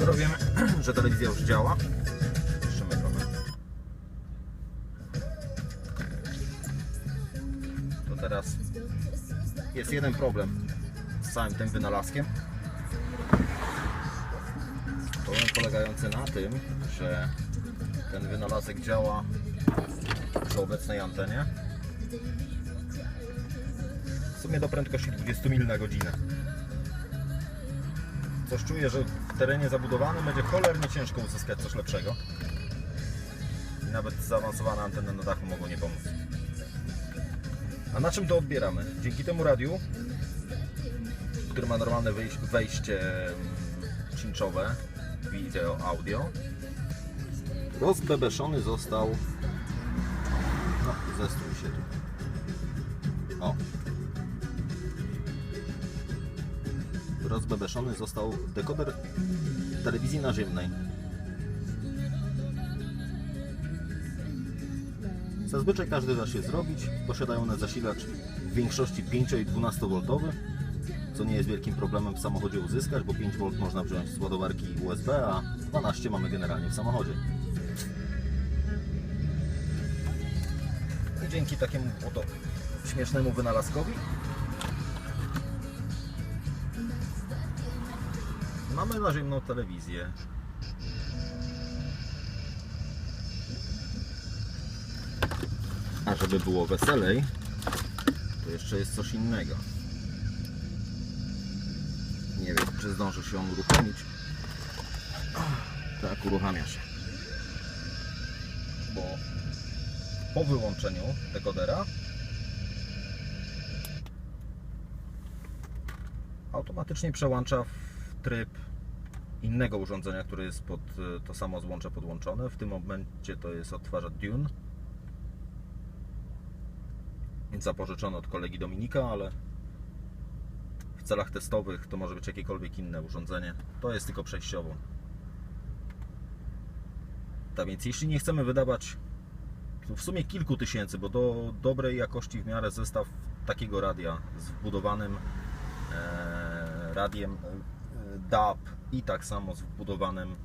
Skoro wiemy, że telewizja już działa. To teraz jest jeden problem z całym tym wynalazkiem. Problem polegający na tym, że ten wynalazek działa przy obecnej antenie w sumie do prędkości 20 mil na godzinę. Coś czuję, że w terenie zabudowanym będzie cholernie ciężko uzyskać coś lepszego. I nawet zaawansowane anteny na dachu mogą nie pomóc. A na czym to odbieramy? Dzięki temu radiu, który ma normalne wejś- wejście mm, cinchowe, wideo, audio, rozbebeszony został no, zestrój się tu. O. Rozbebeszony został dekoder telewizji naziemnej. Zazwyczaj każdy da się zrobić. Posiadają one zasilacz w większości 5 i 12 V, co nie jest wielkim problemem w samochodzie uzyskać, bo 5 V można wziąć z ładowarki USB, a 12 mamy generalnie w samochodzie. I dzięki takiemu oto śmiesznemu wynalazkowi mamy naziemną telewizję. A żeby było weselej, to jeszcze jest coś innego. Nie wiem, czy zdąży się on uruchomić. Tak, uruchamia się. Bo po wyłączeniu dekodera automatycznie przełącza w tryb innego urządzenia, które jest pod e, to samo złącze podłączone. W tym momencie to jest odtwarzacz Dune. Więc zapożyczony od kolegi Dominika, ale w celach testowych to może być jakiekolwiek inne urządzenie. To jest tylko przejściowo. Tak więc jeśli nie chcemy wydawać tu w sumie kilku tysięcy, bo do dobrej jakości w miarę zestaw takiego radia z wbudowanym e, radiem e, DAB i tak samo z wbudowanym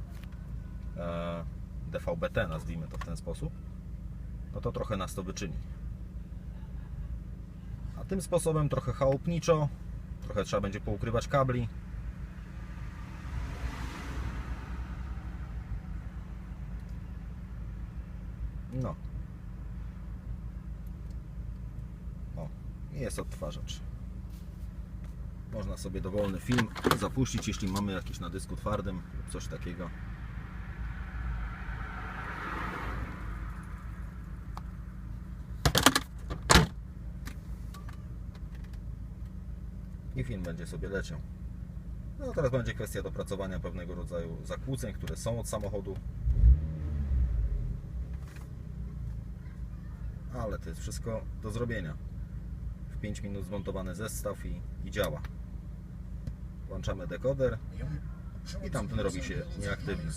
e, DVB-T, nazwijmy to w ten sposób, no to trochę nas to wyczyni. A tym sposobem trochę chałupniczo, trochę trzeba będzie poukrywać kabli. No. O, jest odtwarzacz. Można sobie dowolny film zapuścić, jeśli mamy jakiś na dysku twardym lub coś takiego. I film będzie sobie leciał. No teraz będzie kwestia dopracowania pewnego rodzaju zakłóceń, które są od samochodu. Ale to jest wszystko do zrobienia. W 5 minut zmontowany zestaw i, i działa. Włączamy dekoder I tamten robi się nieaktywny.